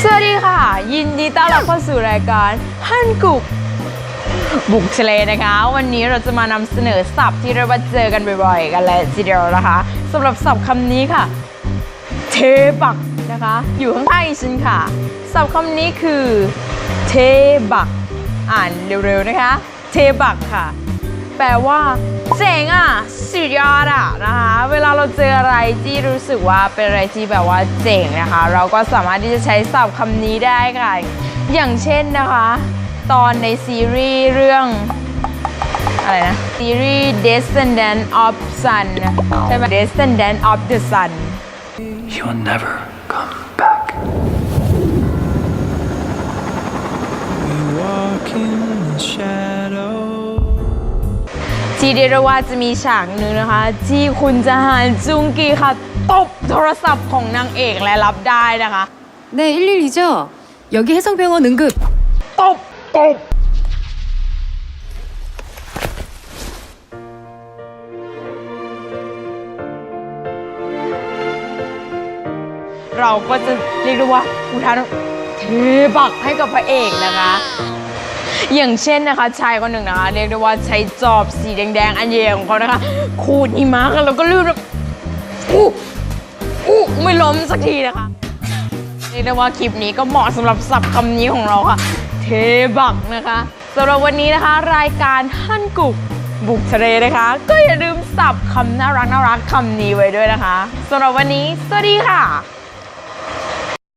สวัสดีค่ะ ยินดีต้อนรับเข้าสู่รายการฮันกุกบุกทะเลนะคะ วันนี้เราจะมานำเสนอศัพท์ที่เราเจอกันบ่อยๆ กันเลยทีเดียวนะคะสำหรับศัพท์คำนี้ค่ะ เทบักนะคะ อยู่ข้างๆอีฉันค่ะ ศัพท์คำนี้คือ เทบัก อ่านเร็วๆนะคะ เทบักค่ะ แปลว่า เจ๋งอะ สุดยอดอะนะคะ เวลาเราเจออะไรที่รู้สึกว่าเป็นอะไรที่แบบว่าเจ๋งนะคะ เราก็สามารถที่จะใช้ศัพท์คำนี้ได้ค่ะ อย่างเช่นนะคะ ตอนในซีรีส์เรื่องอะไรนะ ซีรีส์ Descendant of Sun ใช่ไหม Descendant of the Sun You'll never come ที่เรียกได้ว่าจะมีฉากหนึ่งนะคะ ที่คุณจะหานจุงกีค่ะ ตบโทรศัพท์ของนางเอกและรับได้นะคะ 네, 112죠. 여기 해성병원 응급. ตบ ตบ เราก็จะเรียกได้ว่าอุทานเทบักให้กับพระเอกนะคะ อย่างเช่นนะคะชายคนหนึ่งนะคะ เรียกได้ว่าใช้จอบสีแดงๆ อันใหญ่ของเขานะคะ ขูดหิมะกันแล้วก็ลื่นแบบอู้อู้ไม่ล้มสักทีนะคะเรียกได้ว่าคลิปนี้ก็เหมาะสำหรับศัพท์คำนี้ของเราค่ะ เทบักนะคะสำหรับวันนี้นะคะ รายการฮั่นกุกบุกทะเลนะคะ ก็อย่าลืมสับคำน่ารักน่ารักคำนี้ไว้ด้วยนะคะสำหรับวันนี้ สวัสดีค่ะ